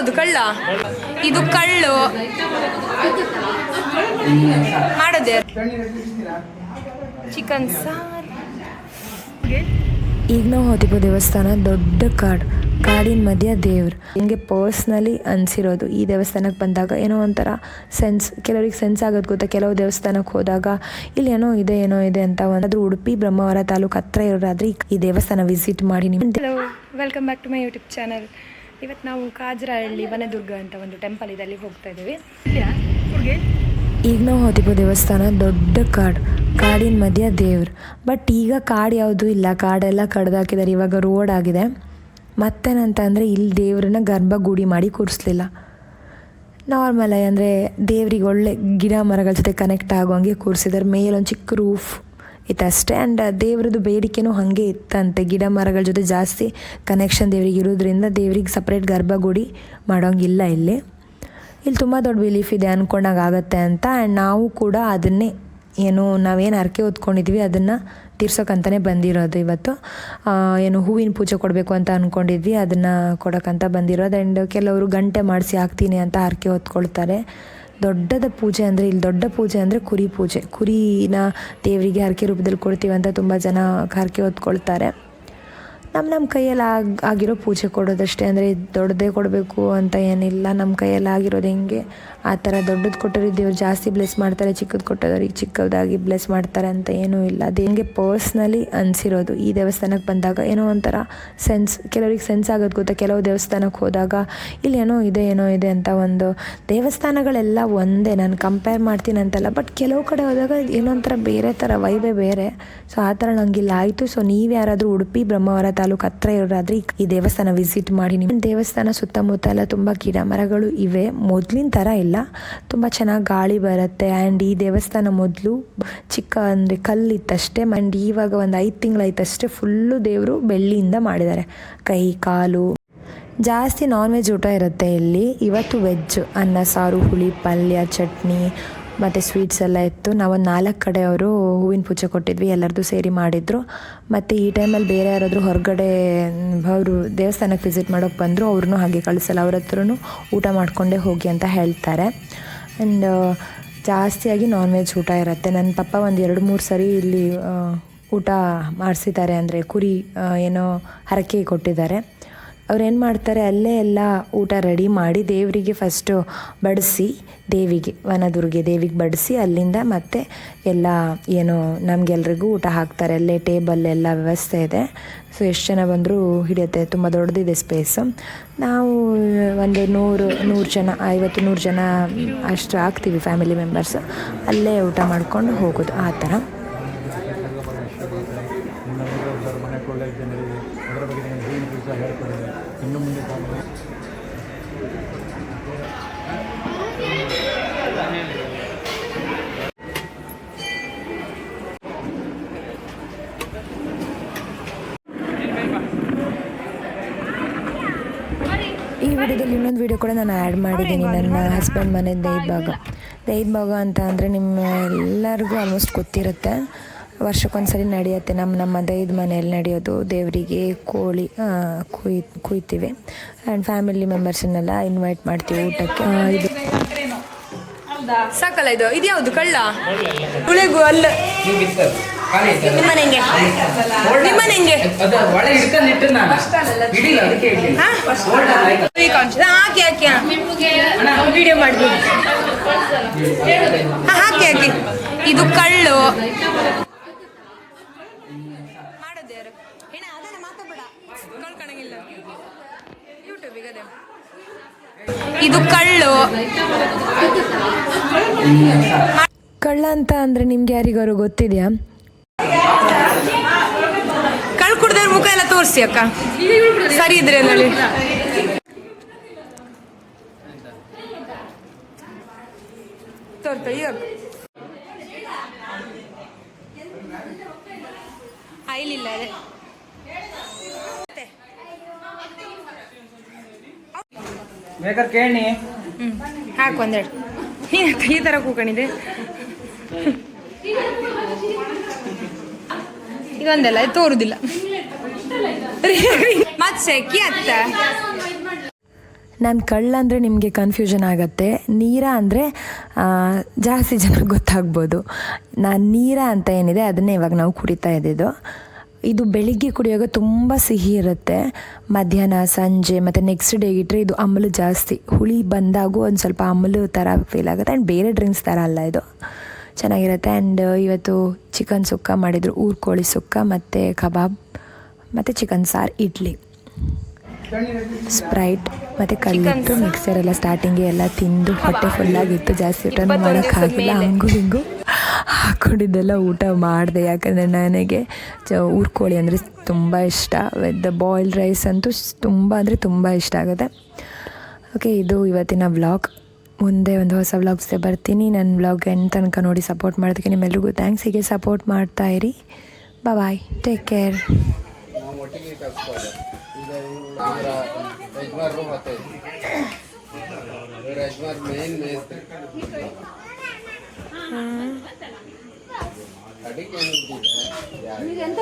ಇದ್ಯಾವುದು ಕಳ್ಳ? ಇದು ಕಳ್ಳು. ಮಾಡೋದೇ. ಚಿಕನ್ ಸಾರ್. ಈಗ ನಾವು ಹೋದಿಪೋ ದೇವಸ್ಥಾನ ದೊಡ್ಡ ಕಾಡು ಕಾಡಿನ ಮಧ್ಯ ದೇವ್ರು. ಹಿಂಗೆ ಪರ್ಸ್ನಲಿ ಅನಿಸಿರೋದು ಈ ದೇವಸ್ಥಾನಕ್ಕೆ ಬಂದಾಗ ಏನೋ ಒಂಥರ ಸೆನ್ಸ್ ಕೆಲವ್ರಿಗೆ ಸೆನ್ಸ್ ಆಗೋದು ಗೊತ್ತಾ? ಕೆಲವು ದೇವಸ್ಥಾನಕ್ಕೆ ಹೋದಾಗ ಇಲ್ಲಿ ಏನೋ ಇದೆ ಏನೋ ಇದೆ ಅಂತ ಒಂದಾದ್ರೂ ಉಡುಪಿ ಬ್ರಹ್ಮಾವರ ತಾಲೂಕು ಹತ್ರ ಇರೋರಾದ್ರೆ ಈ- ದೇವಸ್ಥಾನ ವಿಸಿಟ್ ಮಾಡಿ ನಿಮ್ಮ welcome back to my YouTube channel ಇವತ್ತು ನಾವು ಕಾಜರಹಳ್ಳಿ ವನದುರ್ಗ ಅಂತ ಒಂದು ಟೆಂಪಲ್ ಇದೆ, ಅಲ್ಲಿ ಹೋಗ್ತಾ ಇದ್ದೀವಿ. ಈಗ ನಾವು ಹೋದಿಬೋ ದೇವಸ್ಥಾನ, ದೊಡ್ಡ ಕಾಡು, ಕಾಡಿನ ಮಧ್ಯ ದೇವ್ರು. ಬಟ್ ಈಗ ಕಾಡು ಯಾವುದೂ ಇಲ್ಲ, ಕಾಡೆಲ್ಲ ಕಡ್ದಾಕಿದ್ದಾರೆ ಇವಾಗ ರೋಡ್ ಆಗಿದೆ. ಮತ್ತೇನಂತ ಅಂದರೆ ಇಲ್ಲಿ ದೇವ್ರನ್ನ ಗರ್ಭಗುಡಿ ಮಾಡಿ ಕೂರಿಸ್ಲಿಲ್ಲ. ನಾರ್ಮಲ್ ಅಂದರೆ ದೇವ್ರಿಗೆ ಒಳ್ಳೆ ಗಿಡ ಮರಗಳ ಜೊತೆ ಕನೆಕ್ಟ್ ಆಗೋಂಗೆ ಕೂರಿಸಿದ್ದಾರೆ ಮೇಲೊಂದು ಚಿಕ್ಕ ರೂಫ್ ಇತ್ತಷ್ಟೇ ಆ್ಯಂಡ್ ದೇವ್ರದ್ದು ಬೇಡಿಕೆನೂ ಹಾಗೆ ಇತ್ತಂತೆ. ಗಿಡ ಮರಗಳ ಜೊತೆ ಜಾಸ್ತಿ ಕನೆಕ್ಷನ್ ದೇವ್ರಿಗೆ ಇರೋದ್ರಿಂದ ದೇವ್ರಿಗೆ ಸಪ್ರೇಟ್ ಗರ್ಭಗುಡಿ ಮಾಡೋಂಗಿಲ್ಲ ಇಲ್ಲಿ. ಇಲ್ಲಿ ತುಂಬ ದೊಡ್ಡ ಬಿಲೀಫ್ ಇದೆ ಅಂದ್ಕೊಂಡಾಗ ಆಗುತ್ತೆ ಅಂತ. ಆ್ಯಂಡ್ ನಾವು ಕೂಡ ಅದನ್ನೇ ಏನು, ನಾವೇನು ಹರಕೆ ಹೊತ್ಕೊಂಡಿದ್ವಿ ಅದನ್ನು ತೀರ್ಸೋಕ್ಕಂತಲೇ ಬಂದಿರೋದು ಇವತ್ತು. ಏನು ಹೂವಿನ ಪೂಜೆ ಕೊಡಬೇಕು ಅಂತ ಅಂದ್ಕೊಂಡಿದ್ವಿ ಅದನ್ನು ಕೊಡೋಕ್ಕಂತ ಬಂದಿರೋದು. ಆ್ಯಂಡ್ ಕೆಲವರು ಗಂಟೆ ಮಾಡಿಸಿ ಹಾಕ್ತೀನಿ ಅಂತ ಹರಕೆ ಹೊತ್ಕೊಳ್ತಾರೆ. ದೊಡ್ಡದ ಪೂಜೆ ಅಂದರೆ, ಇಲ್ಲಿ ದೊಡ್ಡ ಪೂಜೆ ಅಂದರೆ ಕುರಿ ಪೂಜೆ. ಕುರಿನ ದೇವರಿಗೆ ಹರಕೆ ರೂಪದಲ್ಲಿ ಕೊಡ್ತೀವಿ ಅಂತ ತುಂಬ ಜನ ಹರಕೆ ಹೊತ್ಕೊಳ್ತಾರೆ. ನಮ್ಮ ನಮ್ಮ ಕೈಯಲ್ಲಿ ಆಗ, ಆಗಿರೋ ಪೂಜೆ ಕೊಡೋದಷ್ಟೇ, ಅಂದರೆ ದೊಡ್ಡದೇ ಕೊಡಬೇಕು ಅಂತ ಏನಿಲ್ಲ. ನಮ್ಮ ಕೈಯಲ್ಲಿ ಆಗಿರೋದು ಹೆಂಗೆ? ಆ ಥರ ದೊಡ್ಡದು ಕೊಟ್ಟರೆ ದೇವ್ರು ಜಾಸ್ತಿ ಬ್ಲೆಸ್ ಮಾಡ್ತಾರೆ, ಚಿಕ್ಕದು ಕೊಟ್ಟೋದವ್ರಿಗೆ ಚಿಕ್ಕದಾಗಿ ಬ್ಲೆಸ್ ಮಾಡ್ತಾರೆ ಅಂತ ಏನೂ ಇಲ್ಲ. ಅದು ಹೆಂಗೆ ಪರ್ಸ್ನಲಿ ಅನಿಸಿರೋದು. ಈ ದೇವಸ್ಥಾನಕ್ಕೆ ಬಂದಾಗ ಏನೋ ಒಂಥರ ಸೆನ್ಸ್ ಕೆಲವ್ರಿಗೆ ಸೆನ್ಸ್ ಆಗೋದು ಗೊತ್ತಾ? ಕೆಲವು ದೇವಸ್ಥಾನಕ್ಕೆ ಹೋದಾಗ ಇಲ್ಲಿ ಏನೋ ಇದೆ ಏನೋ ಇದೆ ಅಂತ ಒಂದು ದೇವಸ್ಥಾನಗಳೆಲ್ಲ ಒಂದೇ. ನಾನು ಕಂಪೇರ್ ಮಾಡ್ತೀನಿ ಅಂತಲ್ಲ ಬಟ್ ಕೆಲವು ಕಡೆ ಹೋದಾಗ ಏನೋ ಒಂಥರ ಬೇರೆ ಥರ ವೈಬೇ ಬೇರೆ. ಸೊ ಆ ಥರ ನಂಗಿಲ್ಲ. ಆಯಿತು ಸೊ ನೀವು ಯಾರಾದರೂ ಉಡುಪಿ, ಬ್ರಹ್ಮಾವರ ತಾಲೂಕು ಹತ್ರ ಇರೋರಾದ್ರೆ ಈ- ದೇವಸ್ಥಾನ ವಿಸಿಟ್ ಮಾಡಿ ನಿಮ್ಮ ದೇವಸ್ಥಾನ ಸುತ್ತಮುತ್ತ ಎಲ್ಲ ತುಂಬ ಗಿಡ ಮರಗಳು ಇವೆ. ಮೊದಲಿನ ಥರ ಇಲ್ಲ. ತುಂಬ ಚೆನ್ನಾಗಿ ಗಾಳಿ ಬರುತ್ತೆ. ಆ್ಯಂಡ್ ಈ ದೇವಸ್ಥಾನ ಮೊದಲು ಚಿಕ್ಕ ಅಂದರೆ ಕಲ್ಲಿತ್ತಷ್ಟೇ. ಆ್ಯಂಡ್ ಇವಾಗ ಒಂದು ಐದು ತಿಂಗಳಾಯ್ತಷ್ಟೇ ಫುಲ್ಲು ದೇವರು ಬೆಳ್ಳಿಯಿಂದ ಮಾಡಿದ್ದಾರೆ. ಕೈ, ಕಾಲು. ಜಾಸ್ತಿ ನಾನ್ ವೆಜ್ ಊಟ ಇರುತ್ತೆ ಇಲ್ಲಿ. ಇವತ್ತು ವೆಜ್ ಅನ್ನ, ಸಾರು, ಹುಳಿ, ಪಲ್ಯ, ಚಟ್ನಿ ಮತ್ತು ಸ್ವೀಟ್ಸ್ ಎಲ್ಲ ಇತ್ತು. ನಾವೊಂದು ನಾಲ್ಕು ಕಡೆಯವರು ಹೂವಿನ ಪೂಜೆ ಕೊಟ್ಟಿದ್ವಿ, ಎಲ್ಲರದ್ದು ಸೇರಿ ಮಾಡಿದ್ರು. ಮತ್ತು ಈ ಟೈಮಲ್ಲಿ ಬೇರೆ ಯಾರಾದರೂ ಹೊರಗಡೆ ಅವರು ದೇವಸ್ಥಾನಕ್ಕೆ ವಿಸಿಟ್ ಮಾಡೋಕ್ಕೆ ಬಂದರು ಅವ್ರನ್ನೂ ಹಾಗೆ ಕಳಿಸಲ್ಲ. ಅವ್ರ ಹತ್ರನೂ ಊಟ ಮಾಡಿಕೊಂಡೇ ಹೋಗಿ ಅಂತ ಹೇಳ್ತಾರೆ. ಆ್ಯಂಡ್ ಜಾಸ್ತಿಯಾಗಿ ನಾನ್ ವೆಜ್ ಊಟ ಇರುತ್ತೆ. ನನ್ನ ಪಪ್ಪ ಒಂದು ಎರಡು ಮೂರು ಸರಿ ಇಲ್ಲಿ ಊಟ ಮಾಡಿಸಿದ್ದಾರೆ ಅಂದರೆ ಕುರಿ ಏನೋ ಹರಕೆ ಕೊಟ್ಟಿದ್ದಾರೆ. ಅವ್ರು ಏನು ಮಾಡ್ತಾರೆ, ಅಲ್ಲೇ ಎಲ್ಲ ಊಟ ರೆಡಿ ಮಾಡಿ ದೇವರಿಗೆ ಫಸ್ಟು ಬಡಿಸಿ, ದೇವಿಗೆ, ವನದುರ್ಗೆ ದೇವಿಗೆ ಬಡಿಸಿ, ಅಲ್ಲಿಂದ ಮತ್ತೆ ಎಲ್ಲ ಏನು ನಮಗೆಲ್ರಿಗೂ ಊಟ ಹಾಕ್ತಾರೆ. ಅಲ್ಲೇ ಟೇಬಲ್ ಎಲ್ಲ ವ್ಯವಸ್ಥೆ ಇದೆ. ಸೊ ಎಷ್ಟು ಜನ ಬಂದರೂ ಹಿಡಿಯುತ್ತೆ. ತುಂಬ ದೊಡ್ಡದಿದೆ ಸ್ಪೇಸು ನಾವು, ಒಂದು ನೂರು ನೂರು ಜನ, ಐವತ್ತು, ನೂರು ಜನ ಅಷ್ಟು ಆಗ್ತೀವಿ ಫ್ಯಾಮಿಲಿ ಮೆಂಬರ್ಸ್ ಅಲ್ಲೇ ಊಟ ಮಾಡ್ಕೊಂಡು ಹೋಗೋದು ಆ ಥರ. ಅದರ ಇನ್ನು ಮುಂದೆ ಈ ವಿಡಿಯೋದಲ್ಲಿ ಇನ್ನೊಂದು ವಿಡಿಯೋ ಕೂಡ ನಾನು ಆ್ಯಡ್ ಮಾಡಿದ್ದೀನಿ ನನ್ನ ಹಸ್ಬೆಂಡ್ ಮನೆ ದೈದ್ ಭಾಗ ದೈದ್ ಭಾಗ ಅಂತ ಅಂದರೆ ನಿಮ್ಮ ಎಲ್ಲರಿಗೂ ಆಲ್ಮೋಸ್ಟ್ ಗೊತ್ತಿರುತ್ತೆ. ವರ್ಷಕ್ಕೊಂದ್ಸರಿ ನಡೆಯುತ್ತೆ. ನಮ್ಮ ನಮ್ಮ ದೈದ ಮನೆಯಲ್ಲಿ ನಡೆಯೋದು ದೇವರಿಗೆ ಕೋಳಿ ಕುಯ್, ಕುಯ್ತೀವಿ. ಆ್ಯಂಡ್ ಫ್ಯಾಮಿಲಿ ಮೆಂಬರ್ಸನ್ನೆಲ್ಲ ಇನ್ವೈಟ್ ಮಾಡ್ತೀವಿ ಊಟಕ್ಕೆ. ಇದು. ಸಾಕಲ್ಲ ಇದು? ಇದ್ಯಾವುದು ಕಳ್ಳ? ಹುಳಿಗು ಅಲ್ಲ. ವಿಡಿಯೋ ಹಾಕಿ ಹಾಕಿ. ಇದು ಕಳ್ಳು ಮಾಡೋದು ಯಾರು ಏನ ಅದನ್ನ ಮಾತಾಡ್ಬೇಡ ಕಳ್ಕೊಳಂಗಿಲ್ಲ ಯೂಟ್ಯೂಬಿಗೆ ಅದೇ ಇದು ಕಳ್ಳು. ಕಳ್ಳ ಅಂತ ಅಂದ್ರೆ ನಿಮ್ಗೆ ಯಾರಿಗಾರು ಗೊತ್ತಿದ್ಯಾ? ಕಳ್ ಕುಡ್ದವ್ರ ಮುಖ ಎಲ್ಲ ತೋರಿಸಿ ಅಕ್ಕ. ಸರಿ ಇದ್ರೆ ನೋಡಿ. ಆಯ್ಲಿಲ್ಲ ಅದೇ ಬೇಕಾದ್ರೆ ಕೇಳಿ ಹಾಕು ಒಂದೆರಡು. ಈ ಥರ ಕೂಕೊಂಡಿದೆ ಇದೊಂದೆಲ್ಲ ಇದು ತೋರುದಿಲ್ಲ. ಮತ್ತೆ ಸೆಕಿ ಅತ್ತ? ನಾನು ಕಳ್ಳ ಅಂದರೆ ನಿಮಗೆ ಕನ್ಫ್ಯೂಷನ್ ಆಗುತ್ತೆ. ನೀರ ಅಂದರೆ ಜಾಸ್ತಿ ಜನ ಗೊತ್ತಾಗ್ಬೋದು. ನಾನು ನೀರ ಅಂತ ಏನಿದೆ ಅದನ್ನೇ ಇವಾಗ ನಾವು ಕುಡಿತಾ ಇದ್ದಿದ್ದು. ಇದು ಬೆಳಿಗ್ಗೆ ಕುಡಿಯುವಾಗ ತುಂಬ ಸಿಹಿ ಇರುತ್ತೆ. ಮಧ್ಯಾಹ್ನ ಸಂಜೆ ಮತ್ತು ನೆಕ್ಸ್ಟ್ ಡೇ ಇಟ್ಟರೆ ಇದು ಅಮಲು ಜಾಸ್ತಿ. ಹುಳಿ ಬಂದಾಗೂ ಒಂದು ಸ್ವಲ್ಪ ಅಮಲು ಥರ ಫೀಲ್ ಆಗುತ್ತೆ. ಆ್ಯಂಡ್ ಬೇರೆ ಡ್ರಿಂಕ್ಸ್ ಥರ ಅಲ್ಲ ಇದು. ಚೆನ್ನಾಗಿರುತ್ತೆ. ಆ್ಯಂಡ್ ಇವತ್ತು ಚಿಕನ್ ಸುಕ್ಕ ಮಾಡಿದರು. ಊರು ಕೋಳಿ ಸುಕ್ಕ ಮತ್ತು ಕಬಾಬ್ ಮತ್ತು ಚಿಕನ್ ಸಾರು ಇಡ್ಲಿ. ಸ್ಪ್ರೈಟ್ ಮತ್ತು ಕಲ್ಲಿಟ್ಟು ಮಿಕ್ಸರ್ ಎಲ್ಲ ಸ್ಟಾರ್ಟಿಂಗೇ ಎಲ್ಲ ತಿಂದು ಹೊಟ್ಟೆ ಫುಲ್ಲಾಗಿತ್ತು ಜಾಸ್ತಿ ಊಟ ಮಾಡೋಕ್ಕಾಗಿಲ್ಲ. ಹಂಗು ಹಿಂಗು. ಹಾಕ್ಕೊಂಡಿದ್ದೆಲ್ಲ ಊಟ ಮಾಡಿದೆ. ಯಾಕಂದರೆ ನನಗೆ ಚ ಊರ್ಕೋಳಿ ಅಂದರೆ ತುಂಬ ಇಷ್ಟ. ವಿತ್ ಬಾಯ್ಲ್ಡ್ ರೈಸ್ ಅಂತೂ ಸ್- ತುಂಬ ಅಂದರೆ ತುಂಬ ಇಷ್ಟ ಆಗುತ್ತೆ. ಓಕೆ ಇದು ಇವತ್ತಿನ ವ್ಲಾಗ್ ಮುಂದೆ ಒಂದು ಹೊಸ ವ್ಲಾಗ್ಸ್ಗೆ ಬರ್ತೀನಿ. ನನ್ನ ವ್ಲಾಗ್ ಎಂಡ್ ತನಕ ನೋಡಿ ಸಪೋರ್ಟ್ ಮಾಡೋದಕ್ಕೆ ನಿಮ್ಮೆಲ್ರಿಗೂ ಥ್ಯಾಂಕ್ಸ್ ಹೀಗೆ ಸಪೋರ್ಟ್ ಮಾಡ್ತಾ ಇರಿ. ಬಾಯ್ ಟೇಕ್ ಕೇರ್ ಯಜಮಾನ್ ಮೇನ್ ಮೇಸ್ತ್ರಿ ಅಡಿಗೆ ಏನು